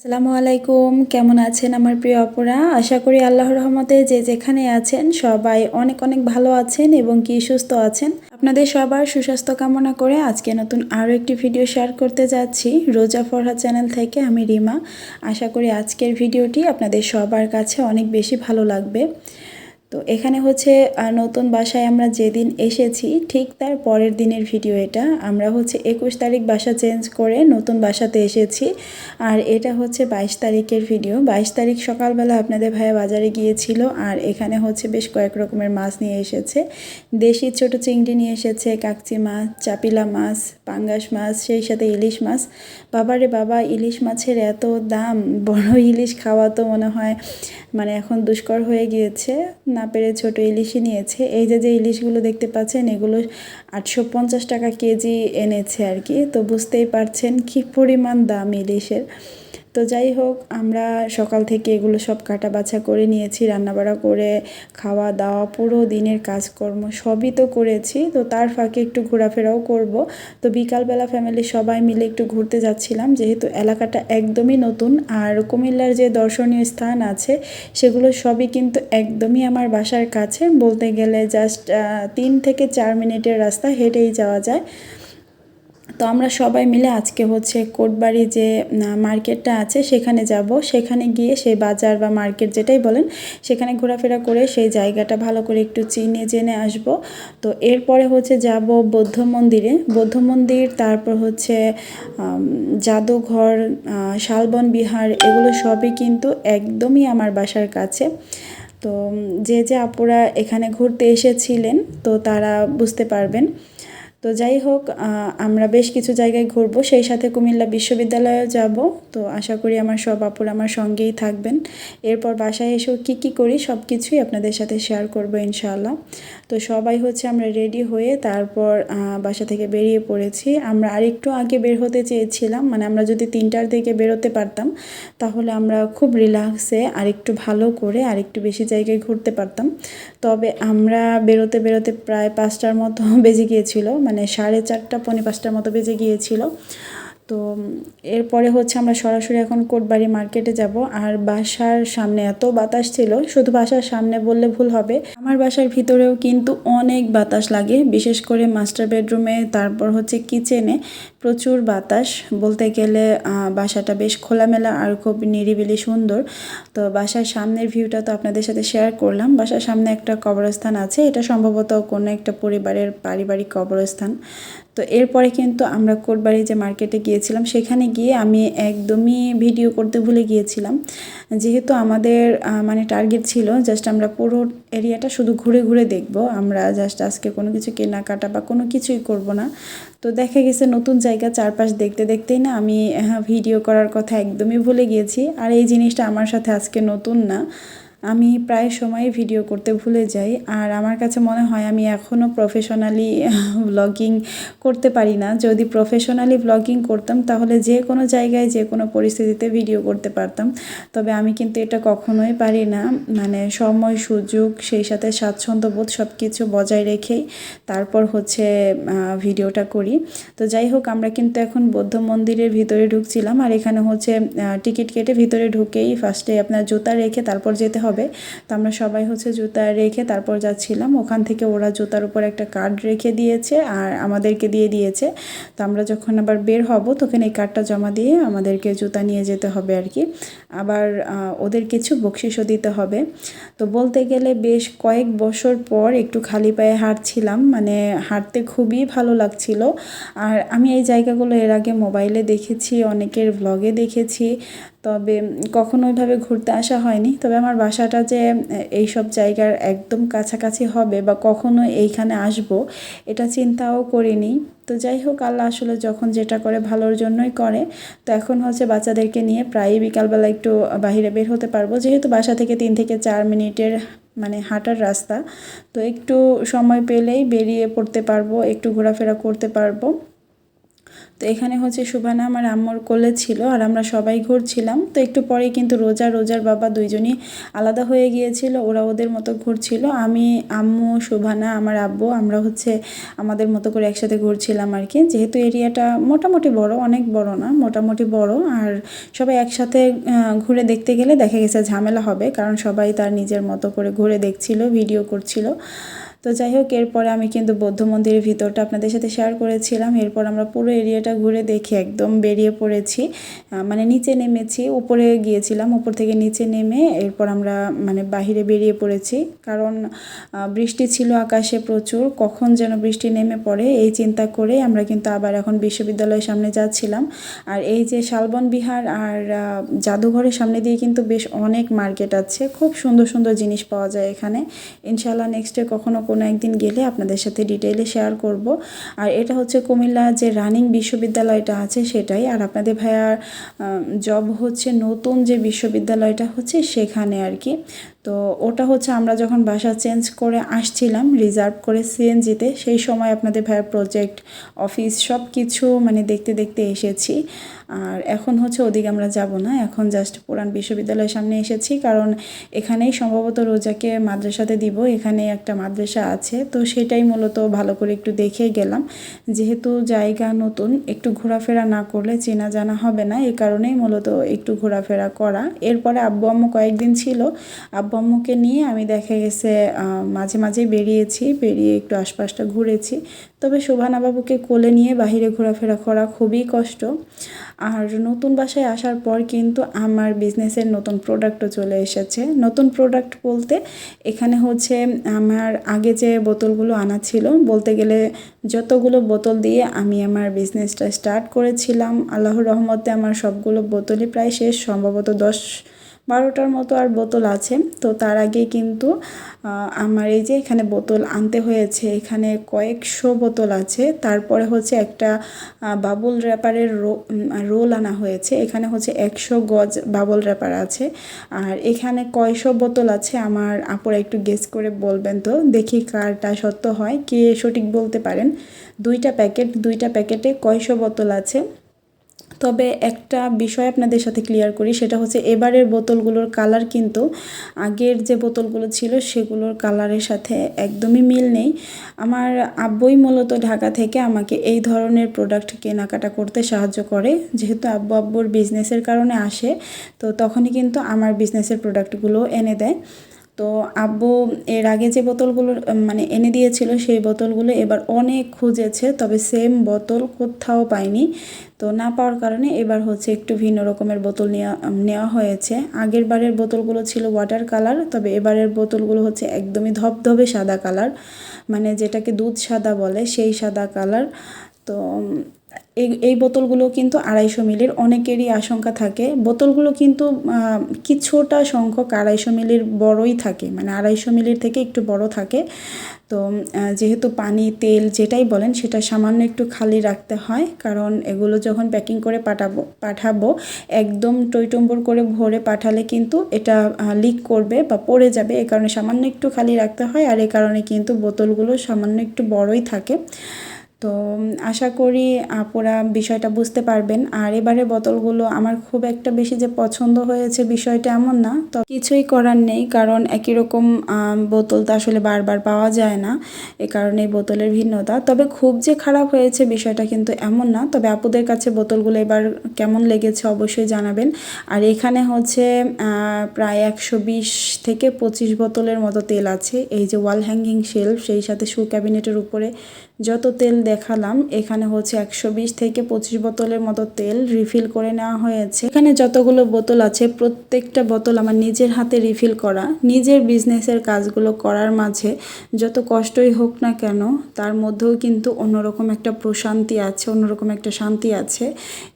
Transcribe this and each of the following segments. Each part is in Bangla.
আসসালামু আলাইকুম। কেমন আছেন আমার প্রিয় অপরা আশা করি আল্লাহর রহমতে যে যেখানে আছেন সবাই অনেক অনেক ভালো আছেন এবং কি সুস্থ আছেন। আপনাদের সবার সুস্বাস্থ্য কামনা করে আজকে নতুন আরও একটি ভিডিও শেয়ার করতে যাচ্ছি রোজা ফরহা চ্যানেল থেকে আমি রিমা। আশা করি আজকের ভিডিওটি আপনাদের সবার কাছে অনেক বেশি ভালো লাগবে। তো এখানে হচ্ছে নতুন বাসায় আমরা যেদিন এসেছি, ঠিক তার পরের দিনের ভিডিও এটা। আমরা হচ্ছে একুশ তারিখ বাসা চেঞ্জ করে নতুন বাসাতে এসেছি। আর এটা হচ্ছে বাইশ তারিখের ভিডিও। বাইশ তারিখ সকালবেলা আপনাদের ভাইয়া বাজারে গিয়েছিল আর এখানে হচ্ছে বেশ কয়েক রকমের মাছ নিয়ে এসেছে। দেশি ছোট চিংড়ি নিয়ে এসেছে, কাকচি মাছ, চাপিলা মাছ, পাঙ্গাস মাছ, সেই সাথে ইলিশ মাছ। বাবারে বাবা, ইলিশ মাছের এত দাম, বড় ইলিশ খাওয়া তো মনে হয় মানে এখন দুষ্কর হয়ে গিয়েছে। না পেরে ছোট ইলিশই নিয়েছে। এই যে যে ইলিশগুলো দেখতে পাচ্ছেন, এগুলো আটশো পঞ্চাশ টাকা কেজি এনেছে আর কি। তো বুঝতেই পারছেন কি পরিমাণ দাম ইলিশের। তো যাই হোক, আমরা সকাল থেকে এগুলো সব কাটা বাছা করে নিয়েছি, রান্নাবাড়া করে খাওয়া দাওয়া পুরো দিনের কাজকর্ম সবই তো করেছি। তো তার ফাঁকে একটু ঘোরাফেরাও করব। তো বিকালবেলা ফ্যামিলির সবাই মিলে একটু ঘুরতে যাচ্ছিলাম, যেহেতু এলাকাটা একদমই নতুন আর কুমিল্লার যে দর্শনীয় স্থান আছে, সেগুলো সবই কিন্তু একদমই আমার বাসার কাছে। বলতে গেলে জাস্ট তিন থেকে চার মিনিটের রাস্তা হেঁটেই যাওয়া যায়। তো আমরা সবাই মিলে আজকে হচ্ছে কোটবাড়ি যে মার্কেটটা আছে, সেখানে যাব। সেখানে গিয়ে সেই বাজার বা মার্কেট যেটাই বলেন, সেখানে ঘোরাফেরা করে সেই জায়গাটা ভালো করে একটু চিনে, জেনে আসব। তো এরপরে হচ্ছে যাব বৌদ্ধ মন্দিরে। বৌদ্ধ মন্দির, তারপর হচ্ছে জাদুঘর শালবন বিহার, এগুলো সবই কিন্তু একদমই আমার বাসার কাছে। তো যে যে আপুরা এখানে ঘুরতে এসেছিলেন, তো তারা বুঝতে পারবেন। তো যাই হোক আমরা বেশ কিছু জায়গায় ঘুরবো। সেই সাথে কুমিল্লা বিশ্ববিদ্যালয়েও যাব। তো আশা করি আমার সব আপুর আমার সঙ্গেই থাকবেন। এরপর বাসায় এসেও কী কী করি সব কিছুই আপনাদের সাথে শেয়ার করব ইনশাআল্লাহ। তো সবাই হচ্ছে আমরা রেডি হয়ে তারপর বাসা থেকে বেরিয়ে পড়েছি। আমরা আরেকটু আগে বের হতে চেয়েছিলাম মানে আমরা যদি তিনটার দিকে বেরোতে পারতাম, তাহলে আমরা খুব রিল্যাক্সে আরেকটু ভালো করে আরেকটু বেশি জায়গায় ঘুরতে পারতাম। তবে আমরা বেরোতে বেরোতে প্রায় পাঁচটার মতো বেজে গিয়েছিল মানে সাড়ে চারটা পৌনে পাঁচটার মতো বেজে গিয়েছিল। তো এরপরে হচ্ছে আমরা সরাসরি এখন কোটবাড়ি মার্কেটে যাব। আর বাসার সামনে এত বাতাস ছিল, শুধু বাসার সামনে বললে ভুল হবে। আমার বাসার ভিতরেও কিন্তু অনেক বাতাস লাগে, বিশেষ করে মাস্টার বেডরুমে, তারপর হচ্ছে কিচেনে প্রচুর বাতাস। বলতে গেলে বাসাটা বেশ খোলামেলা আর খুব নিরিবিলি সুন্দর। তো বাসার সামনের ভিউটা তো আপনাদের সাথে শেয়ার করলাম। বাসার সামনে একটা কবরস্থান আছে, এটা সম্ভবত কোনো একটা পরিবারের পারিবারিক কবরস্থান। তো এরপরে কিন্তু আমরা কোটবাড়ি যে মার্কেটে গিয়েছিলাম, সেখানে গিয়ে আমি একদমই ভিডিও করতে ভুলে গিয়েছিলাম। যেহেতু আমাদের মানে টার্গেট ছিল জাস্ট আমরা পুরো এরিয়াটা শুধু ঘুরে ঘুরে দেখব, আমরা জাস্ট আজকে কোনো কিছু কেনাকাটা বা কোনো কিছুই করব না। তো দেখা গেছে নতুন জায়গা চারপাশ দেখতে দেখতেই না আমি ভিডিও করার কথা একদমই ভুলে গিয়েছি। আর এই জিনিসটা আমার সাথে আজকে নতুন না। আমি প্রায় সময় ভিডিও করতে ভুলে যাই। আর আমার কাছে মনে হয় আমি এখনও প্রফেশনালি ব্লগিং করতে পারি না। যদি প্রফেশনালি ব্লগিং করতাম, তাহলে যে কোনো জায়গায়, যে কোনো পরিস্থিতিতে ভিডিও করতে পারতাম। তবে আমি কিন্তু এটা কখনোই পারি না। মানে সময়, সুযোগ, সেই সাথে স্বাচ্ছন্দ্যবোধ সব কিছু বজায় রেখেই তারপর হচ্ছে ভিডিওটা করি। তো যাই হোক, আমরা কিন্তু এখন বৌদ্ধ মন্দিরের ভিতরে ঢুকছিলাম। আর এখানে হচ্ছে টিকিট কেটে ভিতরে ঢুকেই ফার্স্টে আপনার জুতা রেখে তারপর যেতে হবে তো আমরা সবাই হচ্ছে জুতা রেখে তারপর যাচ্ছিলাম। ওখান থেকে ওরা জুতার উপর একটা কার্ড রেখে দিয়েছে আর আমাদেরকে দিয়ে দিয়েছে। তো আমরা যখন আবার বের হব, তখন এই কার্ডটা জমা দিয়ে আমাদেরকে জুতা নিয়ে যেতে হবে আর কি। আবার ওদের কিছু বকশিসও দিতে হবে। তো বলতে গেলে বেশ কয়েক বছর পর একটু খালি পায়ে হাঁটছিলাম। মানে হাঁটতে খুবই ভালো লাগছিল। আর আমি এই জায়গাগুলো এর আগে মোবাইলে দেখেছি, অনেকের ভ্লগে দেখেছি। তবে কখনো ওইভাবে ঘুরতে আসা হয়নি। তবে আমার বাসাটা যে এই সব জায়গার একদম কাছাকাছি হবে বা কখনো এইখানে আসব, এটা চিন্তাও করিনি। তো যাই হোক, আল্লাহ আসলে যখন যেটা করে ভালোর জন্যই করে। তো এখন হচ্ছে বাচ্চাদেরকে নিয়ে প্রায়ই বিকালবেলা একটু বাইরে বের হতে পারব। যেহেতু বাসা থেকে তিন থেকে চার মিনিটের মানে হাঁটার রাস্তা, তো একটু সময় পেলেই বেরিয়ে পড়তে পারব, একটু ঘোরাফেরা করতে পারব। তো এখানে হচ্ছে সুবানা আমার আম্মুর কোলে ছিল আর আমরা সবাই ঘুরছিলাম। তো একটু পরে কিন্তু রোজা, রোজার বাবা দুইজনই আলাদা হয়ে গিয়েছিল, ওরা ওদের মতো ঘুরছিল। আমি, আম্মু, সুবানা, আমার আব্বু, আমরা হচ্ছে আমাদের মতো করে একসাথে ঘুরছিলাম আর কি। যেহেতু এরিয়াটা মোটামুটি বড়, অনেক বড় না, মোটামুটি বড়। আর সবাই একসাথে ঘুরে দেখতে গেলে দেখা গেছে ঝামেলা হবে, কারণ সবাই তার নিজের মতো করে ঘুরে দেখছিল, ভিডিও করছিল। তো যাই হোক এরপরে আমি কিন্তু বৌদ্ধ মন্দিরের ভিতরটা আপনাদের সাথে শেয়ার করেছিলাম। এরপর আমরা পুরো এরিয়াটা ঘুরে দেখে, একদম বেরিয়ে পড়েছি। মানে নিচে নেমেছি, উপরে গিয়েছিলাম, উপর থেকে নিচে নেমে এরপর আমরা মানে বাহিরে বেরিয়ে পড়েছি। কারণ বৃষ্টি ছিল আকাশে প্রচুর, কখন যেন বৃষ্টি নেমে পড়ে, এই চিন্তা করে আমরা কিন্তু আবার এখন বিশ্ববিদ্যালয়ের সামনে যাচ্ছিলাম। আর এই যে শালবন বিহার আর জাদুঘরের সামনে দিয়ে কিন্তু বেশ অনেক মার্কেট আছে, খুব সুন্দর সুন্দর জিনিস পাওয়া যায় এখানে। ইনশাল্লাহ নেক্সটে কখনো কোনো একদিন গেলে আপনাদের সাথে ডিটেইলে শেয়ার করব। আর এটা হচ্ছে কুমিল্লা যে রানিং বিশ্ববিদ্যালয়টা আছে সেটাই। আর আপনাদের ভাইয়ার জব হচ্ছে নতুন যে বিশ্ববিদ্যালয়টা হচ্ছে সেখানে আর কি। তো ওটা হচ্ছে আমরা যখন বাসা চেঞ্জ করে আসছিলাম রিজার্ভ করে সিএনজিতে সেই সময় আপনাদের ভাইয়ার প্রজেক্ট অফিস সব কিছু মানে দেখতে দেখতে এসেছি। আর এখন হচ্ছে ওদিকে আমরা যাব না। এখন জাস্ট পুরান বিশ্ববিদ্যালয়ের সামনে এসেছি কারণ এখানেই সম্ভবত রোজাকে মাদ্রাসাতে দিব। এখানে একটা মাদ্রাসা আছে। তো সেটাই মূলত ভালো করে একটু দেখে গেলাম। যেহেতু জায়গা নতুন, একটু ঘোরাফেরা না করলে চেনা জানা হবে না। এই কারণেই মূলত একটু ঘোরাফেরা করা। এরপরে আব্বু আম্মু কয়েকদিন ছিল। আব্বু আম্মুকে নিয়ে আমি দেখা গেছে মাঝে মাঝে বেরিয়েছি। বেরিয়ে একটু আশপাশটা ঘুরেছি। তবে শোভানা বাবুকে কোলে নিয়ে বাহিরে ঘোরাফেরা করা খুবই কষ্ট। আর নতুন বাসায় আসার পর কিন্তু আমার বিজনেসের নতুন প্রোডাক্টও চলে এসেছে। নতুন প্রোডাক্ট বলতে এখানে হচ্ছে আমার আগে যে বোতলগুলো আনা ছিল, বলতে গেলে যতগুলো বোতল দিয়ে আমি আমার বিজনেসটা স্টার্ট করেছিলাম, আল্লাহর রহমতে আমার সবগুলো বোতলই প্রায় শেষ, সম্ভবত দশ বারোটার মতো আর বোতল আছে। তো তার আগে কিন্তু আমার এই যে এখানে বোতল আনতে হয়েছে, এখানে কয়েকশো বোতল আছে। তারপরে হচ্ছে একটা বাবুল র্যাপারের রোল আনা হয়েছে। এখানে হচ্ছে একশো গজ বাবুল র্যাপার আছে। আর এখানে কয়শো বোতল আছে, আমার আপুরা একটু গেস করে বলবেন তো। দেখি কারটা সত্য হয়, কে সঠিক বলতে পারেন। দুইটা প্যাকেট, দুইটা প্যাকেটে কয়শো বোতল আছে। তবে একটা বিষয় আপনাদের সাথে ক্লিয়ার করি, সেটা হচ্ছে এবারের বোতলগুলোর কালার কিন্তু আগের যে বোতলগুলো ছিল সেগুলোর কালারের সাথে একদমই মিল নেই। আমার আব্বই মূলত ঢাকা থেকে আমাকে এই ধরনের প্রোডাক্ট কেনাকাটা করতে সাহায্য করে, যেহেতু আব্বু আব্বুর বিজনেসের কারণে আসে, তো তখনই কিন্তু আমার বিজনেসের প্রোডাক্টগুলো এনে দেয়। তো আব্বু এর আগে যে বোতলগুলো মানে এনে দিয়েছিল সেই বোতলগুলো এবার অনেক খুঁজেছে, তবে সেম বোতল কোথাও পাইনি তো না পাওয়ার কারণে এবার হচ্ছে একটু ভিন্ন রকমের বোতল নেওয়া নেওয়া হয়েছে। আগের বারের বোতলগুলো ছিল ওয়াটার কালার তবে এবারের বোতলগুলো হচ্ছে একদমই ধবধবে সাদা কালার মানে যেটাকে দুধ সাদা বলে সেই সাদা কালার তো এই এই বোতলগুলো কিন্তু আড়াইশো মিলির অনেকেরই আশঙ্কা থাকে। বোতলগুলো কিন্তু কিছুটা সংখ্যক আড়াইশো মিলির বড়ই থাকে মানে আড়াইশো মিলির থেকে একটু বড় থাকে। তো যেহেতু পানি, তেল যেটাই বলেন, সেটা সামান্য একটু খালি রাখতে হয়, কারণ এগুলো যখন প্যাকিং করে পাঠাবো পাঠাবো, একদম টইটম্বর করে ভরে পাঠালে কিন্তু এটা লিক করবে বা পড়ে যাবে, এ কারণে সামান্য একটু খালি রাখতে হয়, আর এ কারণে কিন্তু বোতলগুলো সামান্য একটু বড়ই থাকে। তো আশা করি আপুরা বিষয়টা বুঝতে পারবেন। আর এবারে বোতলগুলো আমার খুব একটা বেশি যে পছন্দ হয়েছে বিষয়টা এমন না। তো কিছুই করার নেই, কারণ একই রকম বোতল তো আসলে বারবার পাওয়া যায় না। এ কারণে বোতলের ভিন্নতা। তবে খুব যে খারাপ হয়েছে বিষয়টা কিন্তু এমন না। তবে আপুদের কাছে বোতলগুলো এবার কেমন লেগেছে অবশ্যই জানাবেন। আর এখানে হচ্ছে প্রায় একশো বিশ থেকে পঁচিশ বোতলের মতো তেল আছে। এই যে ওয়াল হ্যাঙ্গিং শেলফ, সেই সাথে শু ক্যাবিনেটের উপরে যত তেল দেখালাম, এখানে হচ্ছে একশো বিশ থেকে পঁচিশ বোতলের মতো তেল রিফিল করে নেওয়া হয়েছে। এখানে যতগুলো বোতল আছে, প্রত্যেকটা বোতল আমার নিজের হাতে রিফিল করা। নিজের বিজনেসের কাজগুলো করার মাঝে যত কষ্টই হোক না কেন, তার মধ্যেও কিন্তু অন্যরকম একটা প্রশান্তি আছে, অন্যরকম একটা শান্তি আছে।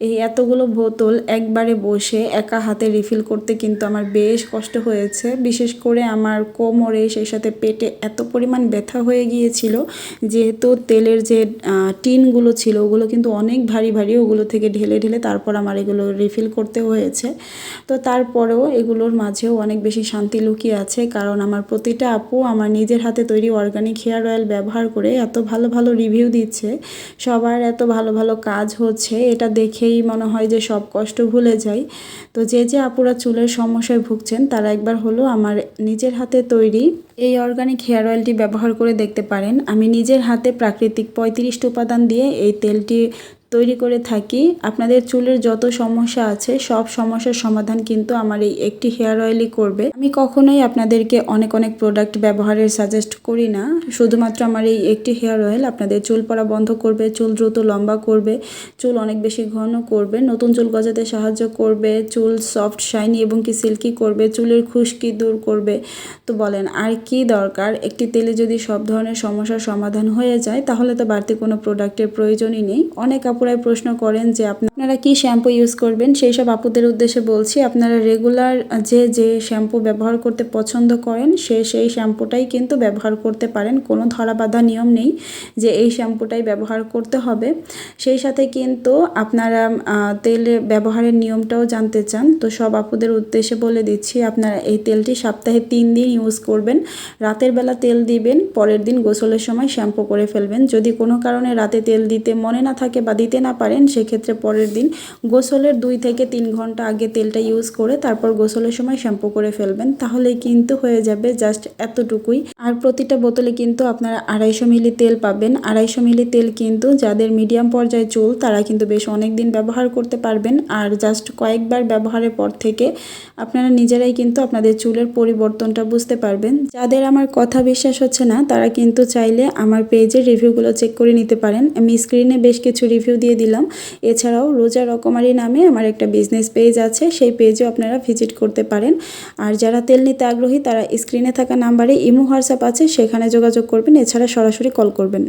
এই এতগুলো বোতল একবারে বসে একা হাতে রিফিল করতে কিন্তু আমার বেশ কষ্ট হয়েছে। বিশেষ করে আমার কোমরে, সেই সাথে পেটে এত পরিমাণ ব্যথা হয়ে গিয়েছিল, যেহেতু তেলের যে টিনগুলো ছিল, ওগুলো কিন্তু অনেক ভারী ভারী, ওগুলো থেকে ঢেলে ঢেলে তারপর আমার এগুলো রিফিল করতে হয়েছে। তো তারপরেও এগুলোর মাঝেও অনেক বেশি শান্তি লুকিয়ে আছে, কারণ আমার প্রতিটা আপু আমার নিজের হাতে তৈরি অর্গানিক হেয়ার অয়েল ব্যবহার করে এত ভালো ভালো রিভিউ দিচ্ছে। সবার এত ভালো ভালো কাজ হচ্ছে, এটা দেখেই মনে হয় যে সব কষ্ট ভুলে যাই। তো যে যে আপুরা চুলের সমস্যায় ভুগছেন, তারা একবার হলো আমার নিজের হাতে তৈরি এই অর্গানিক হেয়ার অয়েলটি ব্যবহার করে দেখতে পারেন। আমি নিজের হাতে প্রাকৃতিক পঁয়ত্রিশটি উপাদান দিয়ে এই তেলটি তৈরি করে থাকি। আপনাদের চুলের যত সমস্যা আছে, সব সমস্যার সমাধান কিন্তু আমার এই একটি হেয়ার অয়েলই করবে। আমি কখনোই আপনাদেরকে অনেক অনেক প্রোডাক্ট ব্যবহারের সাজেস্ট করি না। শুধুমাত্র আমার এই একটি হেয়ার অয়েল আপনাদের চুল পড়া বন্ধ করবে, চুল দ্রুত লম্বা করবে, চুল অনেক বেশি ঘন করবে, নতুন চুল গজাতে সাহায্য করবে, চুল সফট শাইনি এবং কি সিল্কি করবে, চুলের খুশকি দূর করবে। তো বলেন, আর কি দরকার? একটি তেলে যদি সব ধরনের সমস্যার সমাধান হয়ে যায়, তাহলে তো বাড়তি কোনো প্রোডাক্টের প্রয়োজনই নেই। অনেক আপুরাই প্রশ্ন করেন যে আপনারা কি শ্যাম্পু ইউজ করবেন? সেই সব আপুদের উদ্দেশ্যে বলছি, আপনারা রেগুলার যে যে শ্যাম্পু ব্যবহার করতে পছন্দ করেন, সে, সেই শ্যাম্পুটাই কিন্তু ব্যবহার করতে পারেন। কোনো ধরা বাঁধা নিয়ম নেই যে এই শ্যাম্পুটাই ব্যবহার করতে হবে। সেই সাথে কিন্তু আপনারা তেল ব্যবহারের নিয়মটাও জানতে চান। তো সব আপুদের উদ্দেশ্যে বলে দিচ্ছি, আপনারা এই তেলটি সপ্তাহে তিন দিন ইউজ করবেন। রাতের বেলা তেল দিবেন, পরের দিন গোসলের সময় শ্যাম্পু করে ফেলবেন। যদি কোনো কারণে রাতে তেল দিতে মনে না থাকে বা না পারেন, সেক্ষেত্রে পরের দিন গোসলের দুই থেকে তিন ঘণ্টা আগে তেলটা ইউজ করে তারপর গোসলের সময় শ্যাম্পু করে ফেলবেন। তাহলেই কিন্তু হয়ে যাবে জাস্ট এতটুকুই। আর প্রতিটা বোতলে কিন্তু আপনারা আড়াইশো মিলি তেল পাবেন। আড়াইশো মিলি তেল কিন্তু যাদের মিডিয়াম পর্যায়ে চুল, তারা কিন্তু বেশ অনেক দিন ব্যবহার করতে পারবেন। আর জাস্ট কয়েকবার ব্যবহারের পর থেকে আপনারা নিজেরাই কিন্তু আপনাদের চুলের পরিবর্তনটা বুঝতে পারবেন। যাদের আমার কথা বিশ্বাস হচ্ছে না, তারা কিন্তু চাইলে আমার পেজের রিভিউগুলো চেক করে নিতে পারেন। আমি স্ক্রিনে বেশ কিছু রিভিউ দিয়ে দিলাম। এছাড়াও রোজা রকমারি নামে আমার একটা বিজনেস পেজ আছে, সেই পেজও আপনারা ভিজিট করতে পারেন। আর যারা তেল নিতে আগ্রহী, তারা স্ক্রিনে থাকা নাম্বারে ইমো হোয়াটসঅ্যাপ আছে, সেখানে যোগাযোগ করবেন। এছাড়া সরাসরি কল করবেন।